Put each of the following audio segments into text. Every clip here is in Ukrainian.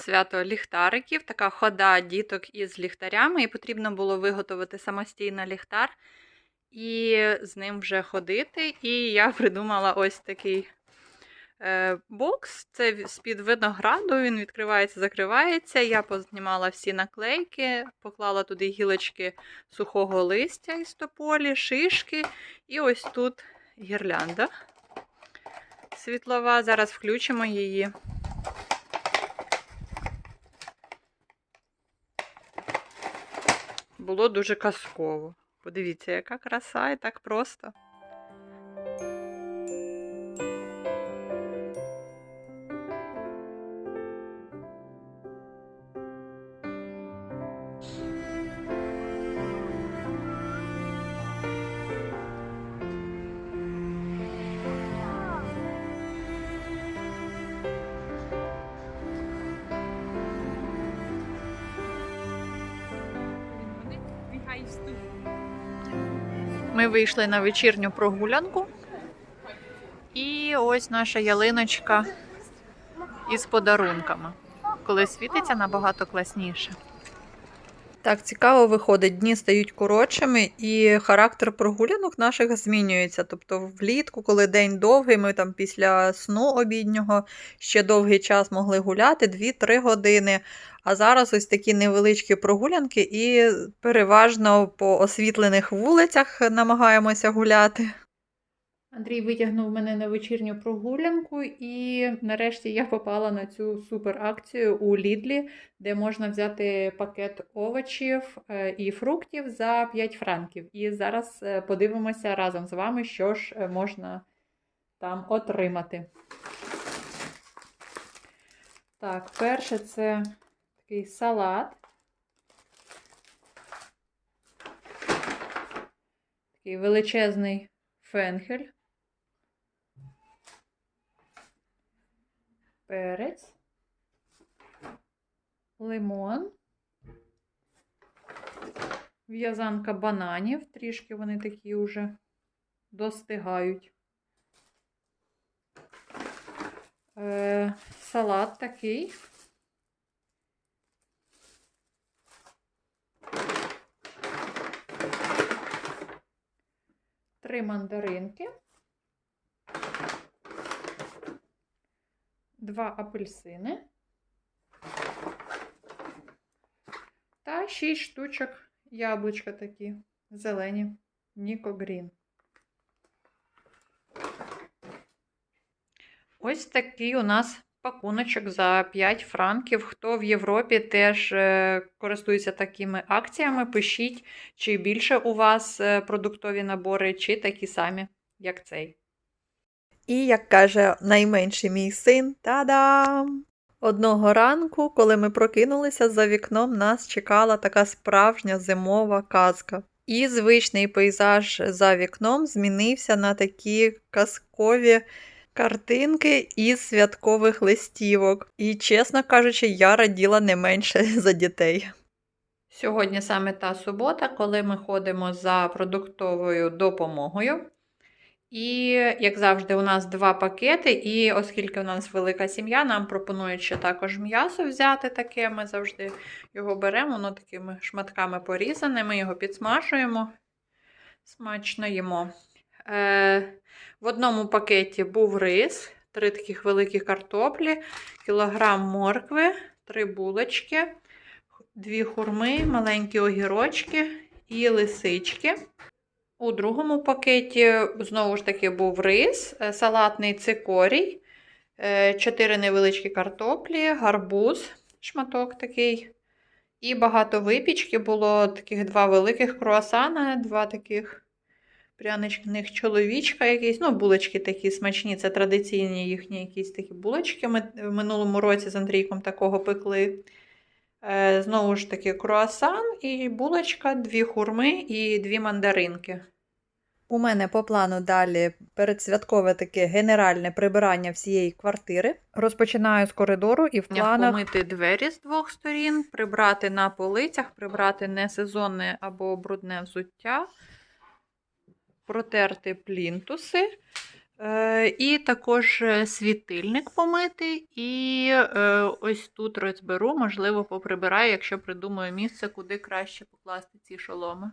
свято ліхтариків, така хода діток із ліхтарями, і потрібно було виготовити самостійно ліхтар і з ним вже ходити. І я придумала ось такий е, бокс. Це з-під винограду, він відкривається, закривається. Я познімала всі наклейки, поклала туди гілочки сухого листя із тополі, шишки, і ось тут гірлянда світлова. Зараз включимо її. Було дуже казково. Подивіться, яка краса і так просто. Ми вийшли на вечірню прогулянку. І ось наша ялиночка із подарунками. Коли світиться набагато класніше. Так, цікаво виходить, дні стають коротшими, і характер прогулянок наших змінюється. Тобто, влітку, коли день довгий, ми там після сну обіднього ще довгий час могли гуляти 2-3 години. А зараз ось такі невеличкі прогулянки, і переважно по освітлених вулицях намагаємося гуляти. Андрій витягнув мене на вечірню прогулянку, і нарешті я попала на цю суперакцію у Лідлі, де можна взяти пакет овочів е, і фруктів за 5 франків. І зараз е, подивимося разом з вами, що ж е, можна там отримати. Так, перше це такий салат. Такий величезний фенхель. Перець. Лимон. В'язанка бананів. Трішки вони такі вже достигають. Е, салат такий. Три мандаринки. Два апельсини. Та шість штучок яблучка такі зелені. Ніко Грін. Ось такий у нас пакуночок за 5 франків. Хто в Європі теж е, користується такими акціями, пишіть, чи більше у вас е, продуктові набори, чи такі самі, як цей. І, як каже найменший мій син, та-дам! Одного ранку, коли ми прокинулися, за вікном нас чекала така справжня зимова казка. І звичний пейзаж за вікном змінився на такі казкові картинки із святкових листівок. І, чесно кажучи, я раділа не менше за дітей. Сьогодні саме та субота, коли ми ходимо за продуктовою допомогою. І, як завжди, у нас два пакети, і оскільки у нас велика сім'я, нам пропонують ще також м'ясо взяти таке. Ми завжди його беремо, воно такими шматками порізане, ми його підсмажуємо, смачно їмо. Е, в одному пакеті був рис, три таких великі картоплі, кілограм моркви, три булочки, дві хурми, маленькі огірочки і лисички. У другому пакеті знову ж таки був рис, е, салатний цикорій, е, чотири невеличкі картоплі, гарбуз, шматок такий. І багато випічки було таких два великих круасана, два таких пряничних чоловічка якісь. Ну, булочки такі смачні, це традиційні їхні якісь такі булочки. Ми в минулому році з Андрійком такого пекли. Е, Знову ж таки, круасан і булочка, дві хурми і дві мандаринки. У мене по плану далі передсвяткове таке генеральне прибирання всієї квартири. Розпочинаю з коридору і в планах помити двері з двох сторін, прибрати на полицях, прибрати несезонне або брудне взуття, протерти плінтуси, І також е, світильник помити, і е, ось тут розберу, можливо, поприбираю, якщо придумаю місце, куди краще покласти ці шоломи.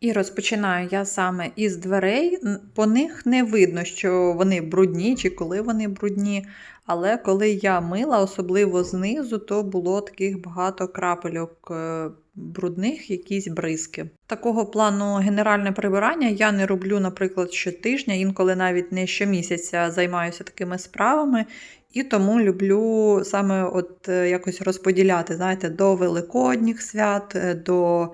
І розпочинаю я саме із дверей. По них не видно, що вони брудні чи коли вони брудні. Але коли я мила, особливо знизу, то було таких багато крапельок е, брудних, якісь бризки. Такого плану генеральне прибирання я не роблю, наприклад, щотижня, інколи навіть не щомісяця займаюся такими справами. І тому люблю саме от е, якось розподіляти, знаєте, до великодніх свят, е, до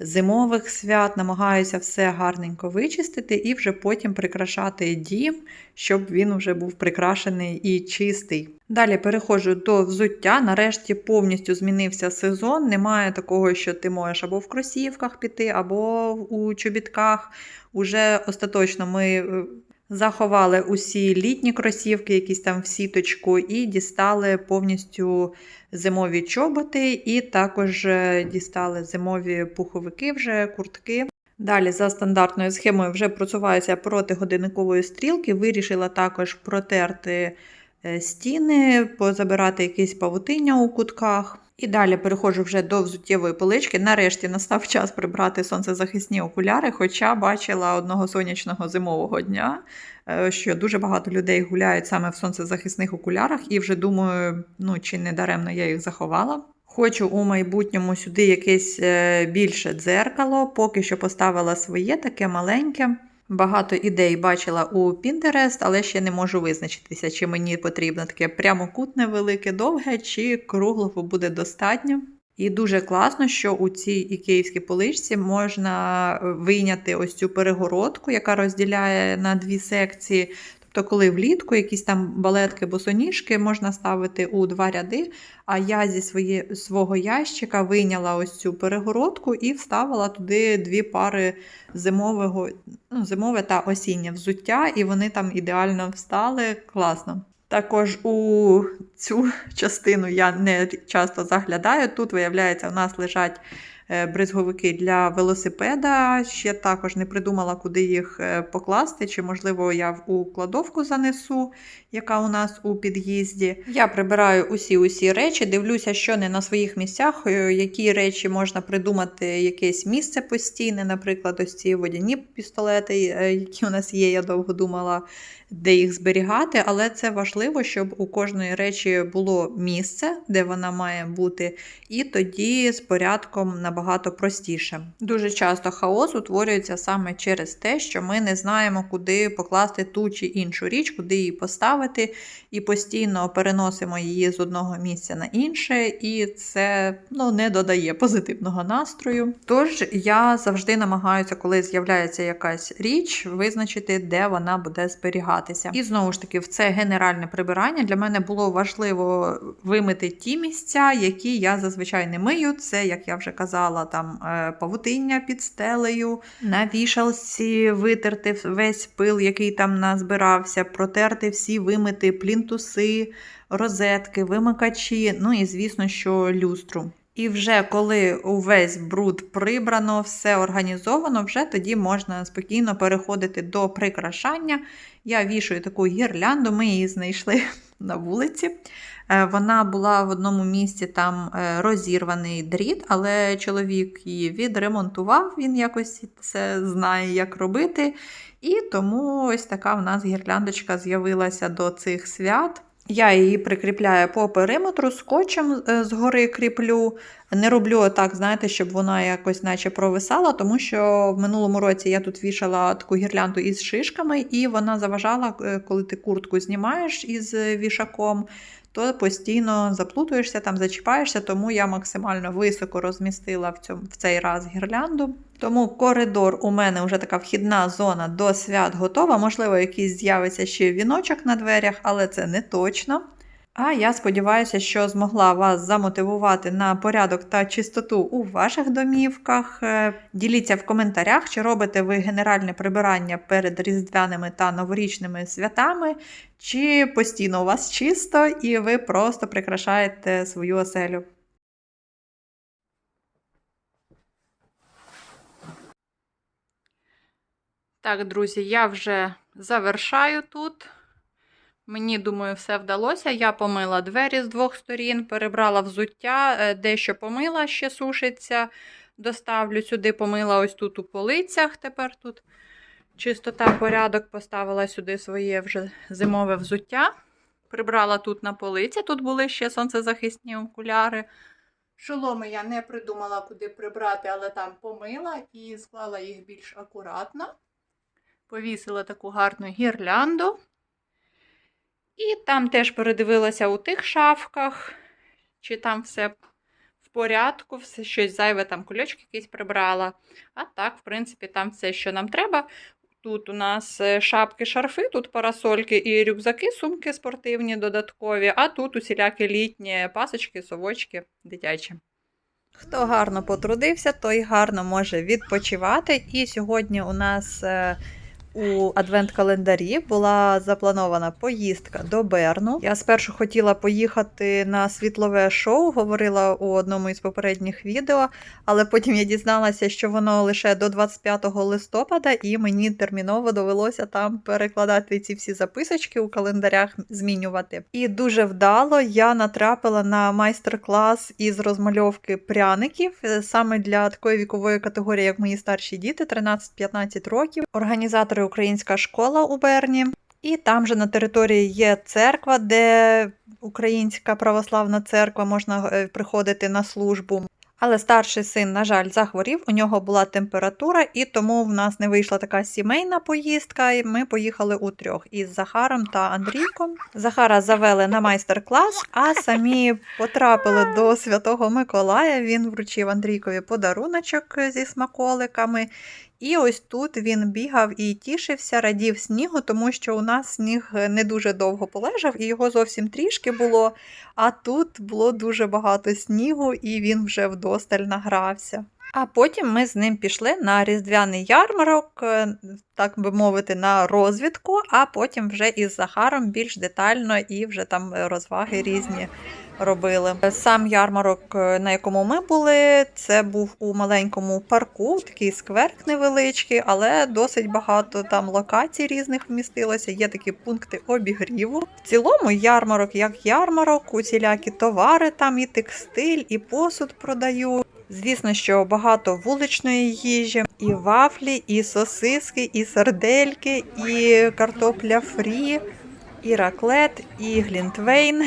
зимових свят, намагаюся все гарненько вичистити і вже потім прикрашати дім, щоб він вже був прикрашений і чистий. Далі переходжу до взуття. Нарешті повністю змінився сезон. Немає такого, що ти можеш або в кросівках піти, або у чобітках. Уже остаточно ми е, заховали усі літні кросівки, якісь там в сіточку, і дістали повністю зимові чоботи, і також е, дістали зимові пуховики, вже куртки. Далі, за стандартною схемою, вже просуваюся проти годинникової стрілки. Вирішила також протерти е, стіни, позабирати якісь павутиння у кутках. І далі переходжу вже до взуттєвої полички. Нарешті настав час прибрати сонцезахисні окуляри, хоча бачила одного сонячного зимового дня, е, що дуже багато людей гуляють саме в сонцезахисних окулярах, і вже думаю, ну чи не даремно я їх заховала. Хочу у майбутньому сюди якесь е, більше дзеркало, поки що поставила своє таке маленьке. Багато ідей бачила у Pinterest, але ще не можу визначитися, чи мені потрібно таке прямокутне, велике, довге, чи круглого буде достатньо. І дуже класно, що у цій ікеївській поличці можна е, вийняти ось цю перегородку, яка розділяє на дві секції. Тобто, коли влітку якісь там балетки босоніжки можна ставити у два ряди, а я зі своє, свого ящика вийняла ось цю перегородку і вставила туди дві пари зимового, ну, зимове та осіннє взуття, і вони там ідеально встали. Класно. Також у цю частину я не часто заглядаю. Тут, виявляється, у нас лежать бризговики для велосипеда. Ще також не придумала, куди їх е, покласти, чи, можливо, я у кладовку занесу, яка у нас у під'їзді. Я прибираю усі-усі речі, дивлюся, що не на своїх місцях, е, які речі можна придумати, якесь місце постійне, наприклад, ось ці водяні пістолети, е, які у нас є, я довго думала де їх зберігати, але це важливо, щоб у кожної речі було місце, де вона має бути, і тоді з порядком набагато простіше. Дуже часто хаос утворюється саме через те, що ми не знаємо, куди покласти ту чи іншу річ, куди її поставити, і постійно переносимо її з одного місця на інше, і це ну, не додає позитивного настрою. Тож я завжди намагаюся, коли з'являється якась річ, визначити, де вона буде зберігатися. І знову ж таки, в це генеральне прибирання для мене було важливо вимити ті місця, які я зазвичай не мию. Це, як я вже казала, там е, павутиння під стелею, на вішалці витерти весь пил, який там назбирався, протерти всі вимити плінтуси, розетки, вимикачі, ну і звісно, що люстру. І вже коли увесь бруд прибрано, все організовано, вже тоді можна спокійно переходити до прикрашання. Я вішаю таку гірлянду, ми її знайшли на вулиці. Е, Вона була в одному місці там е, розірваний дріт, але чоловік її відремонтував, він якось це знає, як робити. І тому ось така в нас гірляндочка з'явилася до цих свят. Я її прикріпляю по периметру, скотчем е, згори кріплю. Не роблю так, знаєте, щоб вона якось наче провисала, тому що в минулому році я тут вішала таку гірлянду із шишками, і вона заважала, е, коли ти куртку знімаєш із вішаком, то постійно заплутуєшся, там зачіпаєшся, тому я максимально високо розмістила в, цьому, в цей раз гірлянду. Тому коридор у мене вже така вхідна зона до свят готова. Можливо, якийсь з'явиться ще віночок на дверях, але це не точно. А я сподіваюся, що змогла вас замотивувати на порядок та чистоту у ваших домівках. Е, Діліться в коментарях, чи робите ви генеральне прибирання перед різдвяними та новорічними святами, чи постійно у вас чисто і ви просто прикрашаєте свою оселю. Так, друзі, я вже завершаю тут. Мені, думаю, все вдалося. Я помила двері з двох сторін, перебрала взуття, е, дещо помила, ще сушиться. Доставлю сюди, помила ось тут у полицях. Тепер тут чистота, порядок, поставила сюди своє вже зимове взуття. Прибрала тут на полиці, тут були ще сонцезахисні окуляри. Шоломи я не придумала, куди прибрати, але там помила і склала їх більш акуратно. Повісила таку гарну гірлянду. І там теж передивилася у тих шафках, чи там все в порядку, все щось зайве, там кульочки якісь прибрала. А так, в принципі, там все, що нам треба. Тут у нас е, шапки, шарфи, тут парасольки і рюкзаки, сумки спортивні, додаткові, а тут усілякі літні пасочки, совочки дитячі. Хто гарно потрудився, той гарно може відпочивати. І сьогодні у нас е, у адвент-календарі була запланована поїздка до Берну. Я спершу хотіла поїхати на світлове шоу, говорила у одному із попередніх відео, але потім я дізналася, що воно лише до 25 листопада, і мені терміново довелося там перекладати ці всі записочки у календарях, змінювати. І дуже вдало я натрапила на майстер-клас із розмальовки пряників е, саме для такої вікової категорії, як мої старші діти, 13-15 років. Організатори Українська школа у Берні. І там же на території є церква, де Українська православна церква можна е, приходити на службу. Але старший син, на жаль, захворів, у нього була температура, і тому в нас не вийшла така сімейна поїздка. і Ми поїхали у трьох із Захаром та Андрійком. Захара завели на майстер-клас, а самі потрапили до Святого Миколая. Він вручив Андрійкові подаруночок зі смаколиками. І ось тут він бігав і тішився, радів снігу, тому що у нас сніг не дуже довго полежав, і його зовсім трішки було. А тут було дуже багато снігу, і він вже вдосталь награвся. А потім ми з ним пішли на різдвяний ярмарок, е, так би мовити, на розвідку, а потім вже із Захаром більш детально і вже там розваги різні робили. Сам ярмарок, е, на якому ми були, це був у маленькому парку, такий скверк невеличкий, але досить багато там локацій різних вмістилося. Є такі пункти обігріву. В цілому ярмарок як ярмарок, усілякі товари, там і текстиль, і посуд продають. Звісно, що багато вуличної їжі, і вафлі, і сосиски, і сардельки, і картопля фрі, і раклет, і глінтвейн.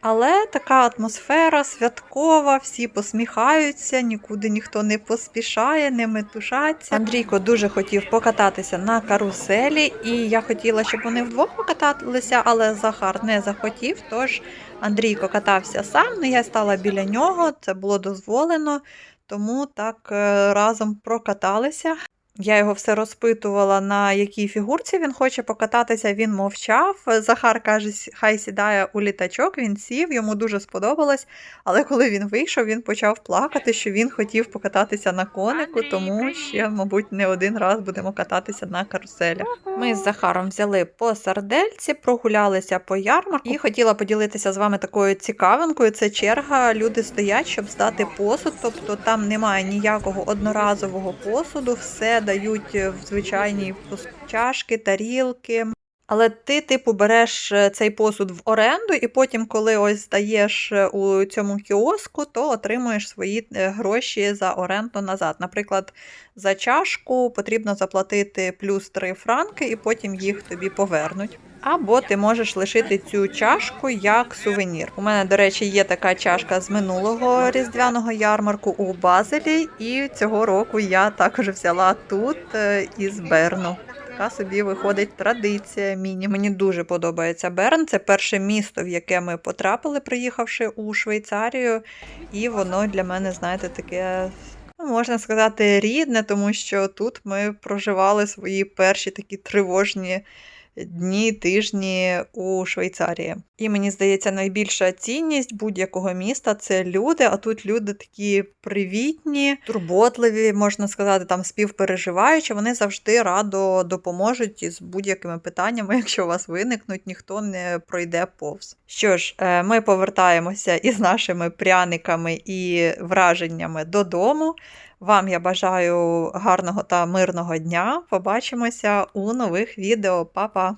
Але така атмосфера святкова, всі посміхаються, нікуди ніхто не поспішає, не метушаться. Андрійко дуже хотів покататися на каруселі, і я хотіла, щоб вони вдвох покаталися, але Захар не захотів. Тож Андрійко катався сам, ну я стала біля нього, це було дозволено, тому так е, разом прокаталися. Я його все розпитувала, на якій фігурці він хоче покататися. Він мовчав. Захар каже, хай сідає у літачок, він сів, йому дуже сподобалось. Але коли він вийшов, він почав плакати, що він хотів покататися на конику, Андрій, тому ще, мабуть, не один раз будемо кататися на каруселях. Ми з Захаром взяли по сардельці, прогулялися по ярмарку і хотіла поділитися з вами такою цікавинкою. Це черга. Люди стоять, щоб здати посуд. Тобто там немає ніякого одноразового посуду, все дають в звичайні чашки, тарілки. Але ти, типу, береш е, цей посуд в оренду, і потім, коли ось здаєш е, у цьому кіоску, то отримуєш свої е, гроші за оренду назад. Наприклад, за чашку потрібно заплатити плюс 3 франки, і потім їх тобі повернуть. Або ти можеш лишити цю чашку як сувенір. У мене, до речі, є така чашка з минулого різдвяного ярмарку у Базелі, і цього року я також взяла тут із Берну. Така собі виходить традиція. Міні. Мені дуже подобається Берн. Це перше місто, в яке ми потрапили, приїхавши у Швейцарію. І воно для мене, знаєте, таке. ну, Можна сказати, рідне, тому що тут ми проживали свої перші такі тривожні дні, тижні у Швейцарії. І мені здається, найбільша цінність будь-якого міста це люди. А тут люди такі привітні, турботливі, можна сказати, там співпереживаючі. Вони завжди радо допоможуть із будь-якими питаннями. Якщо у вас виникнуть, ніхто не пройде повз. Що ж, е, ми повертаємося із нашими пряниками і враженнями додому. Вам я бажаю гарного та мирного дня. Побачимося у нових відео. Па-па!